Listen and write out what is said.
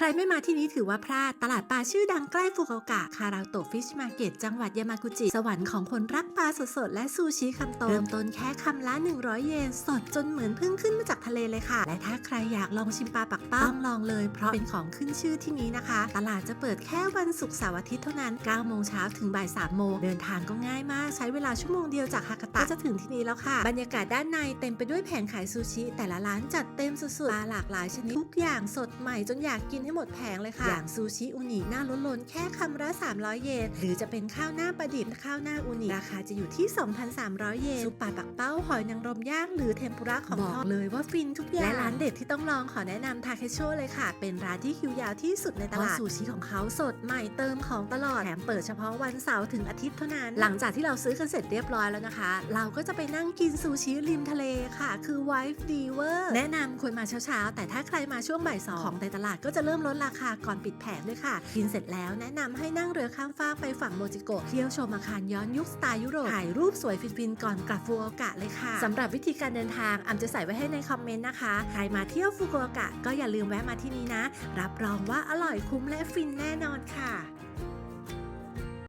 ใครไม่มาที่นี้ถือว่าพลาด ตลาดปลาชื่อดังใกล้ฟุกุโอกะ คาราโตะฟิชมาร์เก็ต จังหวัดยามากุจิ สวรรค์ของคนรักปลาสดๆ และซูชิคำโตเริ่มต้นแค่คำละ 100 เยน สดจนเหมือนเพิ่งขึ้นมาจากทะเลเลยค่ะ และถ้าใครอยากลองชิมปลาปักเป้าต้องลองเลย เพราะเป็นของขึ้นชื่อที่นี้นะคะ ตลาดจะเปิดแค่วันศุกร์เสาร์อาทิตย์เท่านั้น 9 โมงเช้าถึงบ่าย3โมง เดินทางก็ง่ายมาก ใช้เวลาชั่วโมงเดียวจากฮากาตะก็จะถึงที่นี่แล้วค่ะ บรรยากาศด้านในเต็มไปด้วยแผงขายซูชิ แต่ละร้านจัดเต็มสุดๆปลาหลากหลายชนิดทุกอย่างสดใหม่จนอยากกินให้หมดแผงเลยค่ะ อย่างซูชิอุนิหน้าล้นๆ แค่คำละ 300 เยน หรือจะเป็นข้าวหน้าปลาดิบข้าวหน้าอุนิราคาจะอยู่ที่ 2,300 เยนซุปปลาปักเป้าหอยนางรมย่าง หรือเทมปุระของบอกเลยว่าฟินทุกอย่าง และร้านเด็ดที่ต้องลองขอแนะนำทาเคโชเลยค่ะ เป็นร้านที่คิวยาวที่สุดในตลาดซูชิของเขาสดใหม่เติมของตลอดแถมเปิดเฉพาะวันเสาร์ถึงอาทิตย์เท่านั้น หลังจากที่เราซื้อกันเสร็จเรียบร้อยแล้วนะคะ เราก็จะไปนั่งกินซูชิริมทะเลค่ะ คือ Wife d e v e r แนะนำควรมาเช้าๆแต่ถ้าใครมาช่วงบ่ายสองของในตลาดก็จะเริ่มลดราคาก่อนปิดแผงด้วยค่ะ กินเสร็จแล้วแนะนำให้นั่งเรือข้ามฟากไปฝั่งโมจิโกะเที่ยวชมอาคารย้อนยุคสไตล์ยุโรปถ่ายรูปสวยฟินๆก่อนกลับฟูกุโอกะเลยค่ะสำหรับวิธีการเดินทางอำจะใส่ไว้ให้ในคอมเมนต์นะคะ ใครมาเที่ยวฟูกุโอกะก็อย่าลืมแวะมาที่นี่นะ รับรองว่าอร่อยคุ้มและฟินแน่นอนค่ะ